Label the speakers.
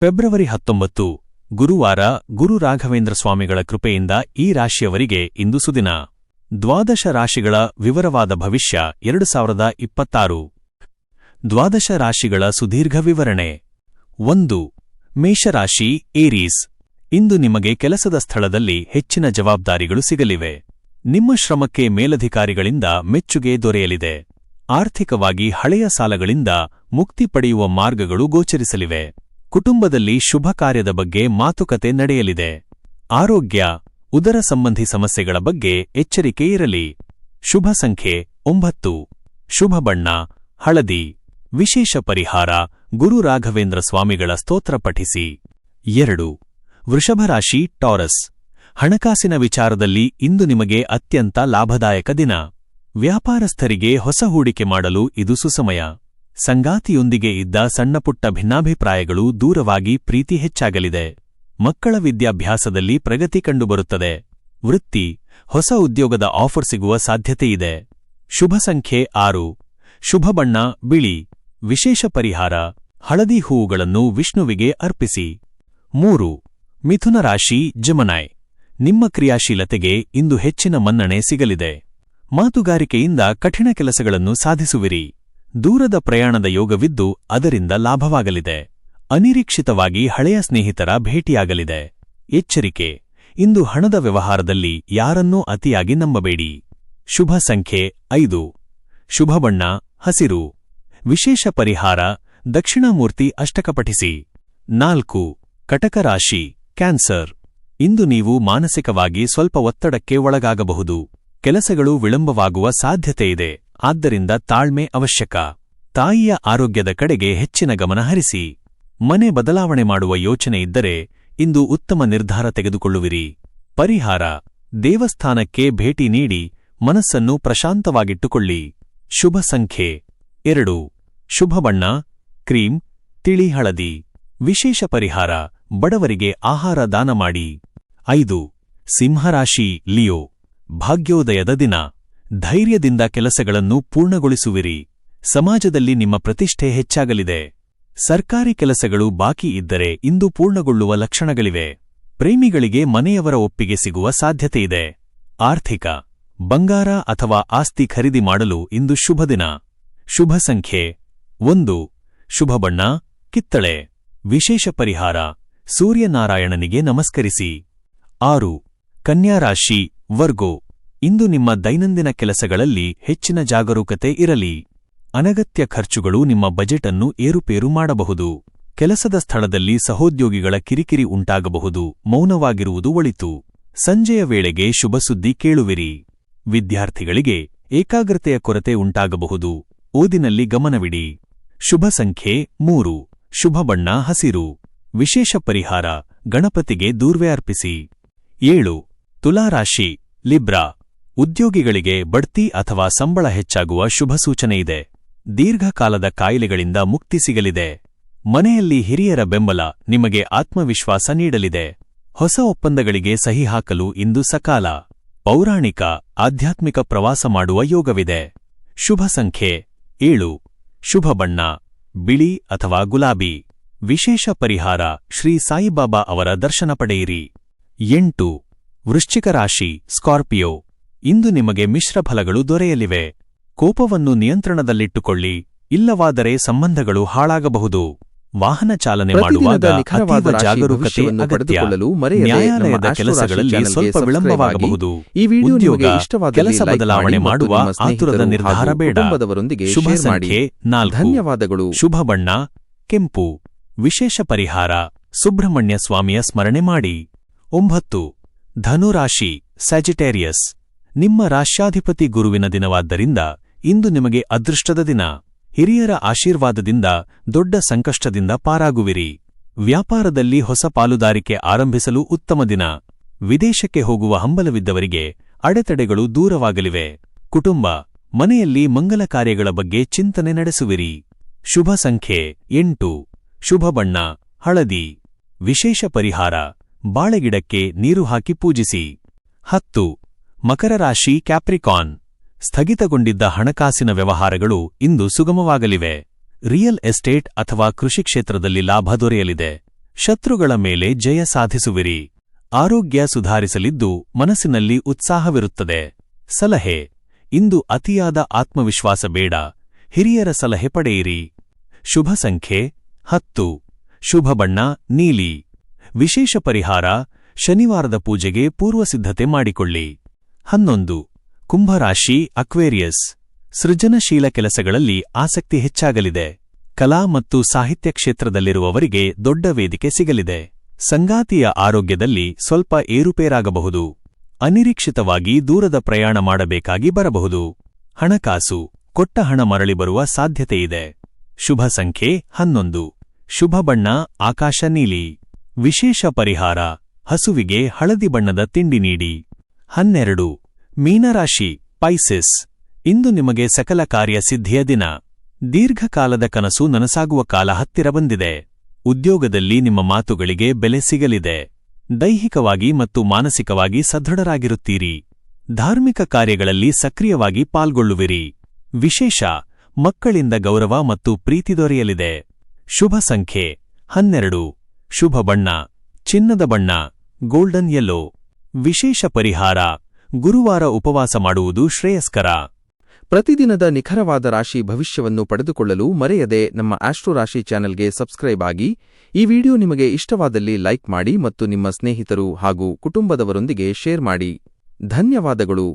Speaker 1: February ಹತ್ತೊಂಬತ್ತು, ಗುರುವಾರ ಗುರು ರಾಘವೇಂದ್ರ ಸ್ವಾಮಿಗಳ ಕೃಪೆಯಿಂದ ಈ ರಾಶಿಯವರಿಗೆ ಇಂದು ಸುದಿನ. ದ್ವಾದಶ ರಾಶಿಗಳ ವಿವರವಾದ ಭವಿಷ್ಯ ಎರಡು ಸಾವಿರದ ಇಪ್ಪತ್ತಾರು. ದ್ವಾದಶ ರಾಶಿಗಳ ಸುದೀರ್ಘ ವಿವರಣೆ. ಒಂದು, ಮೇಷರಾಶಿ ಏರೀಸ್. ಇಂದು ನಿಮಗೆ ಕೆಲಸದ ಸ್ಥಳದಲ್ಲಿ ಹೆಚ್ಚಿನ ಜವಾಬ್ದಾರಿಗಳು ಸಿಗಲಿವೆ. ನಿಮ್ಮ ಶ್ರಮಕ್ಕೆ ಮೇಲಧಿಕಾರಿಗಳಿಂದ ಮೆಚ್ಚುಗೆ ದೊರೆಯಲಿದೆ. ಆರ್ಥಿಕವಾಗಿ ಹಳೆಯ ಸಾಲಗಳಿಂದ ಮುಕ್ತಿ ಪಡೆಯುವ ಮಾರ್ಗಗಳು ಗೋಚರಿಸಲಿವೆ. ಕುಟುಂಬದಲ್ಲಿ ಶುಭ ಕಾರ್ಯದ ಬಗ್ಗೆ ಮಾತುಕತೆ ನಡೆಯಲಿದೆ. ಆರೋಗ್ಯ, ಉದರ ಸಂಬಂಧಿ ಸಮಸ್ಯೆಗಳ ಬಗ್ಗೆ ಎಚ್ಚರಿಕೆ ಇರಲಿ. ಶುಭ ಸಂಖ್ಯೆ ಒಂಬತ್ತು. ಶುಭ ಬಣ್ಣ, ಹಳದಿ. ವಿಶೇಷ ಪರಿಹಾರ, ಗುರು ರಾಘವೇಂದ್ರ ಸ್ವಾಮಿಗಳ ಸ್ತೋತ್ರ ಪಠಿಸಿ. ಎರಡು. ವೃಷಭರಾಶಿ ಟಾರಸ್. ಹಣಕಾಸಿನ ವಿಚಾರದಲ್ಲಿ ಇಂದು ನಿಮಗೆ ಅತ್ಯಂತ ಲಾಭದಾಯಕ ದಿನ. ವ್ಯಾಪಾರಸ್ಥರಿಗೆ ಹೊಸ ಹೂಡಿಕೆ ಮಾಡಲು ಇದು ಸುಸಮಯ. ಸಂಗಾತಿಯೊಂದಿಗೆ ಇದ್ದ ಸಣ್ಣಪುಟ್ಟ ಭಿನ್ನಾಭಿಪ್ರಾಯಗಳು ದೂರವಾಗಿ ಪ್ರೀತಿ ಹೆಚ್ಚಾಗಲಿದೆ. ಮಕ್ಕಳ ವಿದ್ಯಾಭ್ಯಾಸದಲ್ಲಿ ಪ್ರಗತಿ ಕಂಡುಬರುತ್ತದೆ. ವೃತ್ತಿ, ಹೊಸ ಉದ್ಯೋಗದ ಆಫರ್ ಸಿಗುವ ಸಾಧ್ಯತೆಯಿದೆ ಶುಭ ಸಂಖ್ಯೆ ಆರು. ಶುಭ ಬಣ್ಣ, ಬಿಳಿ. ವಿಶೇಷ ಪರಿಹಾರ, ಹಳದಿ ಹೂವುಗಳನ್ನು ವಿಷ್ಣುವಿಗೆ ಅರ್ಪಿಸಿ. ಮೂರು. ಮಿಥುನ ರಾಶಿ, ಜಮನಾಯ್. ನಿಮ್ಮ ಕ್ರಿಯಾಶೀಲತೆಗೆ ಇಂದು ಹೆಚ್ಚಿನ ಮನ್ನಣೆ ಸಿಗಲಿದೆ. ಮಾತುಗಾರಿಕೆಯಿಂದ ಕಠಿಣ ಕೆಲಸಗಳನ್ನು ಸಾಧಿಸುವಿರಿ. ದೂರದ ಪ್ರಯಾಣದ ಯೋಗವಿದ್ದು ಅದರಿಂದ ಲಾಭವಾಗಲಿದೆ. ಅನಿರೀಕ್ಷಿತವಾಗಿ ಹಳೆಯ ಸ್ನೇಹಿತರ ಭೇಟಿಯಾಗಲಿದೆ. ಎಚ್ಚರಿಕೆ. ಇಂದು ಹಣದ ವ್ಯವಹಾರದಲ್ಲಿ ಯಾರನ್ನೂ ಅತಿಯಾಗಿ ನಂಬಬೇಡಿ. ಶುಭ ಸಂಖ್ಯೆ ಐದು. ಶುಭ ಬಣ್ಣ, ಹಸಿರು. ವಿಶೇಷ ಪರಿಹಾರ, ದಕ್ಷಿಣಾಮೂರ್ತಿ ಅಷ್ಟಕ ಪಠಿಸಿ ನಾಲ್ಕು. ಕಟಕ ರಾಶಿ ಕ್ಯಾನ್ಸರ್. ಇಂದು ನೀವು ಮಾನಸಿಕವಾಗಿ ಸ್ವಲ್ಪ ಒತ್ತಡಕ್ಕೆ ಒಳಗಾಗಬಹುದು. ಕೆಲಸಗಳು ವಿಳಂಬವಾಗುವ ಸಾಧ್ಯತೆಯಿದೆ ಆದ್ದರಿಂದ ತಾಳ್ಮೆ ಅವಶ್ಯಕ. ತಾಯಿಯ ಆರೋಗ್ಯದ ಕಡೆಗೆ ಹೆಚ್ಚಿನ ಗಮನ ಹರಿಸಿ. ಮನೆ ಬದಲಾವಣೆ ಮಾಡುವ ಯೋಚನೆ ಇದ್ದರೆ ಇಂದು ಉತ್ತಮ ನಿರ್ಧಾರ ತೆಗೆದುಕೊಳ್ಳುವಿರಿ. ಪರಿಹಾರ. ದೇವಸ್ಥಾನಕ್ಕೆ ಭೇಟಿ ನೀಡಿ ಮನಸ್ಸನ್ನು ಪ್ರಶಾಂತವಾಗಿಟ್ಟುಕೊಳ್ಳಿ. ಶುಭ ಸಂಖ್ಯೆ. ಎರಡು. ಶುಭ ಬಣ್ಣ, ಕ್ರೀಂ, ತಿಳಿ ಹಳದಿ. ವಿಶೇಷ ಪರಿಹಾರ. ಬಡವರಿಗೆ ಆಹಾರ ದಾನ ಮಾಡಿ. ಐದು. ಸಿಂಹರಾಶಿ, ಲಿಯೋ. ಭಾಗ್ಯೋದಯದ ದಿನ. ಧೈರ್ಯದಿಂದ ಕೆಲಸಗಳನ್ನು ಪೂರ್ಣಗೊಳಿಸುವಿರಿ. ಸಮಾಜದಲ್ಲಿ ನಿಮ್ಮ ಪ್ರತಿಷ್ಠೆ ಹೆಚ್ಚಾಗಲಿದೆ. ಸರ್ಕಾರಿ ಕೆಲಸಗಳು ಬಾಕಿ ಇದ್ದರೆ ಇಂದು ಪೂರ್ಣಗೊಳ್ಳುವ ಲಕ್ಷಣಗಳಿವೆ. ಪ್ರೇಮಿಗಳಿಗೆ ಮನೆಯವರ ಒಪ್ಪಿಗೆ ಸಿಗುವ ಸಾಧ್ಯತೆಯಿದೆ ಆರ್ಥಿಕ, ಬಂಗಾರ ಅಥವಾ ಆಸ್ತಿ ಖರೀದಿ ಮಾಡಲು ಇಂದು ಶುಭ ದಿನ. ಶುಭ ಸಂಖ್ಯೆ, ಒಂದು. ಶುಭ ಬಣ್ಣ, ಕಿತ್ತಳೆ. ವಿಶೇಷ ಪರಿಹಾರ, ಸೂರ್ಯನಾರಾಯಣನಿಗೆ ನಮಸ್ಕರಿಸಿ. ಆರು. ಕನ್ಯಾರಾಶಿ, ವರ್ಗೋ. ಇಂದು ನಿಮ್ಮ ದೈನಂದಿನ ಕೆಲಸಗಳಲ್ಲಿ ಹೆಚ್ಚಿನ ಜಾಗರೂಕತೆ ಇರಲಿ. ಅನಗತ್ಯ ಖರ್ಚುಗಳು ನಿಮ್ಮ ಬಜೆಟ್ ಅನ್ನು ಏರುಪೇರು ಮಾಡಬಹುದು. ಕೆಲಸದ ಸ್ಥಳದಲ್ಲಿ ಸಹೋದ್ಯೋಗಿಗಳ ಕಿರಿಕಿರಿ ಉಂಟಾಗಬಹುದು. ಮೌನವಾಗಿರುವುದು ಒಳಿತು. ಸಂಜೆಯ ವೇಳೆಗೆ ಶುಭ ಸುದ್ದಿ ಕೇಳುವಿರಿ. ವಿದ್ಯಾರ್ಥಿಗಳಿಗೆ ಏಕಾಗ್ರತೆಯ ಕೊರತೆ ಉಂಟಾಗಬಹುದು. ಓದಿನಲ್ಲಿ ಗಮನವಿಡಿ. ಶುಭ ಸಂಖ್ಯೆ ಮೂರು. ಶುಭ ಬಣ್ಣ ಹಸಿರು. ವಿಶೇಷ ಪರಿಹಾರ ಗಣಪತಿಗೆ ದೂರ್ವೆ ಅರ್ಪಿಸಿ. ಏಳು. ತುಲಾರಾಶಿ, ಲಿಬ್ರಾ. ಉದ್ಯೋಗಿಗಳಿಗೆ ಬಡ್ತಿ ಅಥವಾ ಸಂಬಳ ಹೆಚ್ಚಾಗುವ ಶುಭ ಸೂಚನೆಯಿದೆ ದೀರ್ಘಕಾಲದ ಕಾಯಿಲೆಗಳಿಂದ ಮುಕ್ತಿ ಸಿಗಲಿದೆ. ಮನೆಯಲ್ಲಿ ಹಿರಿಯರ ಬೆಂಬಲ ನಿಮಗೆ ಆತ್ಮವಿಶ್ವಾಸ ನೀಡಲಿದೆ. ಹೊಸ ಒಪ್ಪಂದಗಳಿಗೆ ಸಹಿ ಹಾಕಲು ಇಂದು ಸಕಾಲ. ಪೌರಾಣಿಕ, ಆಧ್ಯಾತ್ಮಿಕ ಪ್ರವಾಸ ಮಾಡುವ ಯೋಗವಿದೆ. ಶುಭ ಸಂಖ್ಯೆ ಏಳು. ಶುಭ ಬಣ್ಣ, ಬಿಳಿ ಅಥವಾ ಗುಲಾಬಿ. ವಿಶೇಷ ಪರಿಹಾರ ಶ್ರೀ ಸಾಯಿಬಾಬಾ ಅವರ ದರ್ಶನ ಪಡೆಯಿರಿ. ಎಂಟು. ವೃಶ್ಚಿಕ ರಾಶಿ, ಸ್ಕಾರ್ಪಿಯೋ. ಇಂದು ನಿಮಗೆ ಮಿಶ್ರ ಫಲಗಳು ದೊರೆಯಲಿವೆ. ಕೋಪವನ್ನು ನಿಯಂತ್ರಣದಲ್ಲಿಟ್ಟುಕೊಳ್ಳಿ ಇಲ್ಲವಾದರೆ ಸಂಬಂಧಗಳು ಹಾಳಾಗಬಹುದು. ವಾಹನ ಚಾಲನೆ ಮಾಡುವಾಗ ಅತೀವ ಜಾಗರೂಕತೆ ಅಗತ್ಯ. ನ್ಯಾಯಾಲಯದ ಕೆಲಸಗಳಲ್ಲಿ ಸ್ವಲ್ಪ ವಿಳಂಬವಾಗಬಹುದು.
Speaker 2: ಈ ವಿಡಿಯೋ
Speaker 1: ಉದ್ಯೋಗ ಕೆಲಸ ಬದಲಾವಣೆ ಮಾಡುವ ಆತುರದ ನಿರ್ಧಾರ ಬೇಡ. ಶುಭ. ಸಂಖ್ಯೆ ನಾಲ್ಕು.
Speaker 2: ಧನ್ಯವಾದಗಳು.
Speaker 1: ಶುಭ ಬಣ್ಣ ಕೆಂಪು. ವಿಶೇಷ ಪರಿಹಾರ ಸುಬ್ರಹ್ಮಣ್ಯ ಸ್ವಾಮಿಯ ಸ್ಮರಣೆ ಮಾಡಿ. ಒಂಬತ್ತು. ಧನುರಾಶಿ ಸ್ಯಾಜಿಟೇರಿಯಸ್ ನಿಮ್ಮ ರಾಶ್ಯಾಧಿಪತಿ ಗುರುವಿನ ದಿನವಾದ್ದರಿಂದ ಇಂದು ನಿಮಗೆ ಅದೃಷ್ಟದ ದಿನ. ಹಿರಿಯರ ಆಶೀರ್ವಾದದಿಂದ, ದೊಡ್ಡ ಸಂಕಷ್ಟದಿಂದ ಪಾರಾಗುವಿರಿ. ವ್ಯಾಪಾರದಲ್ಲಿ ಹೊಸ ಪಾಲುದಾರಿಕೆ ಆರಂಭಿಸಲು ಉತ್ತಮ ದಿನ. ವಿದೇಶಕ್ಕೆ ಹೋಗುವ ಹಂಬಲವಿದ್ದವರಿಗೆ ಅಡೆತಡೆಗಳು ದೂರವಾಗಲಿವೆ. ಕುಟುಂಬ, ಮನೆಯಲ್ಲಿ ಮಂಗಲ ಕಾರ್ಯಗಳ ಬಗ್ಗೆ ಚಿಂತನೆ ನಡೆಸುವಿರಿ. ಶುಭ ಸಂಖ್ಯೆ ಎಂಟು. ಶುಭ ಬಣ್ಣ, ಹಳದಿ. ವಿಶೇಷ ಪರಿಹಾರ, ಬಾಳೆಗಿಡಕ್ಕೆ ನೀರು ಹಾಕಿ ಪೂಜಿಸಿ. ಹತ್ತು. ಮಕರ ರಾಶಿ ಕ್ಯಾಪ್ರಿಕಾನ್. ಸ್ಥಗಿತಗೊಂಡಿದ್ದ ಹಣಕಾಸಿನ ವ್ಯವಹಾರಗಳು ಇಂದು ಸುಗಮವಾಗಲಿವೆ. ರಿಯಲ್ ಎಸ್ಟೇಟ್ ಅಥವಾ ಕೃಷಿ ಕ್ಷೇತ್ರದಲ್ಲಿ ಲಾಭ ದೊರೆಯಲಿದೆ. ಶತ್ರುಗಳ ಮೇಲೆ ಜಯ ಸಾಧಿಸುವಿರಿ. ಆರೋಗ್ಯ ಸುಧಾರಿಸಲಿದ್ದು ಮನಸ್ಸಿನಲ್ಲಿ ಉತ್ಸಾಹವಿರುತ್ತದೆ. ಸಲಹೆ. ಇಂದು ಅತಿಯಾದ ಆತ್ಮವಿಶ್ವಾಸ ಬೇಡ. ಹಿರಿಯರ ಸಲಹೆ ಪಡೆಯಿರಿ. ಶುಭ ಸಂಖ್ಯೆ ಹತ್ತು. ಶುಭ ಬಣ್ಣ ನೀಲಿ. ವಿಶೇಷ ಪರಿಹಾರ ಶನಿವಾರದ ಪೂಜೆಗೆ ಪೂರ್ವಸಿದ್ಧತೆ ಮಾಡಿಕೊಳ್ಳಿ. ಹನ್ನೊಂದು, ಕುಂಭರಾಶಿ, ಅಕ್ವೇರಿಯಸ್. ಸೃಜನಶೀಲ ಕೆಲಸಗಳಲ್ಲಿ ಆಸಕ್ತಿ ಹೆಚ್ಚಾಗಲಿದೆ. ಕಲಾ ಮತ್ತು ಸಾಹಿತ್ಯ ಕ್ಷೇತ್ರದಲ್ಲಿರುವವರಿಗೆ ದೊಡ್ಡ ವೇದಿಕೆ ಸಿಗಲಿದೆ. ಸಂಗಾತಿಯ ಆರೋಗ್ಯದಲ್ಲಿ ಸ್ವಲ್ಪ ಏರುಪೇರಾಗಬಹುದು. ಅನಿರೀಕ್ಷಿತವಾಗಿ ದೂರದ ಪ್ರಯಾಣ ಮಾಡಬೇಕಾಗಿ ಬರಬಹುದು. ಹಣಕಾಸು, ಕೊಟ್ಟ ಹಣ ಮರಳಿ ಬರುವ ಸಾಧ್ಯತೆಯಿದೆ ಶುಭ ಸಂಖ್ಯೆ ಹನ್ನೊಂದು, ಶುಭ ಬಣ್ಣ, ಆಕಾಶ ನೀಲಿ. ವಿಶೇಷ ಪರಿಹಾರ, ಹಸುವಿಗೆ ಹಳದಿ ಬಣ್ಣದ ತಿಂಡಿ ನೀಡಿ. ಹನ್ನೆರಡು. ಮೀನರಾಶಿ, ಪೈಸಿಸ್. ಇಂದು ನಿಮಗೆ ಸಕಲ ಕಾರ್ಯ ಸಿದ್ಧಿಯ ದಿನ. ದೀರ್ಘಕಾಲದ ಕನಸು ನನಸಾಗುವ ಕಾಲ ಹತ್ತಿರ ಬಂದಿದೆ. ಉದ್ಯೋಗದಲ್ಲಿ ನಿಮ್ಮ ಮಾತುಗಳಿಗೆ ಬೆಲೆ ಸಿಗಲಿದೆ. ದೈಹಿಕವಾಗಿ ಮತ್ತು ಮಾನಸಿಕವಾಗಿ ಸದೃಢರಾಗಿರುತ್ತೀರಿ. ಧಾರ್ಮಿಕ ಕಾರ್ಯಗಳಲ್ಲಿ ಸಕ್ರಿಯವಾಗಿ ಪಾಲ್ಗೊಳ್ಳುವಿರಿ. ವಿಶೇಷ, ಮಕ್ಕಳಿಂದ ಗೌರವ ಮತ್ತು ಪ್ರೀತಿ ದೊರೆಯಲಿದೆ. ಶುಭ ಸಂಖ್ಯೆ, ಹನ್ನೆರಡು. ಶುಭ ಬಣ್ಣ, ಚಿನ್ನದ ಬಣ್ಣ, ಗೋಲ್ಡನ್ ಯೆಲ್ಲೋ. ವಿಶೇಷ ಪರಿಹಾರ. ಗುರುವಾರ ಉಪವಾಸ ಮಾಡುವುದು ಶ್ರೇಯಸ್ಕರ.
Speaker 2: ಪ್ರತಿದಿನದ ನಿಖರವಾದ ರಾಶಿ ಭವಿಷ್ಯವನ್ನು ಪಡೆದುಕೊಳ್ಳಲು ಮರೆಯದೆ ನಮ್ಮ ಆಸ್ಟ್ರೋ ರಾಶಿ ಚಾನೆಲ್ಗೆ ಸಬ್ಸ್ಕ್ರೈಬ್ ಆಗಿ, ಈ ವಿಡಿಯೋ ನಿಮಗೆ ಇಷ್ಟವಾದಲ್ಲಿ ಲೈಕ್ ಮಾಡಿ ಮತ್ತು ನಿಮ್ಮ ಸ್ನೇಹಿತರು ಹಾಗೂ ಕುಟುಂಬದವರೊಂದಿಗೆ ಶೇರ್ ಮಾಡಿ. ಧನ್ಯವಾದಗಳು.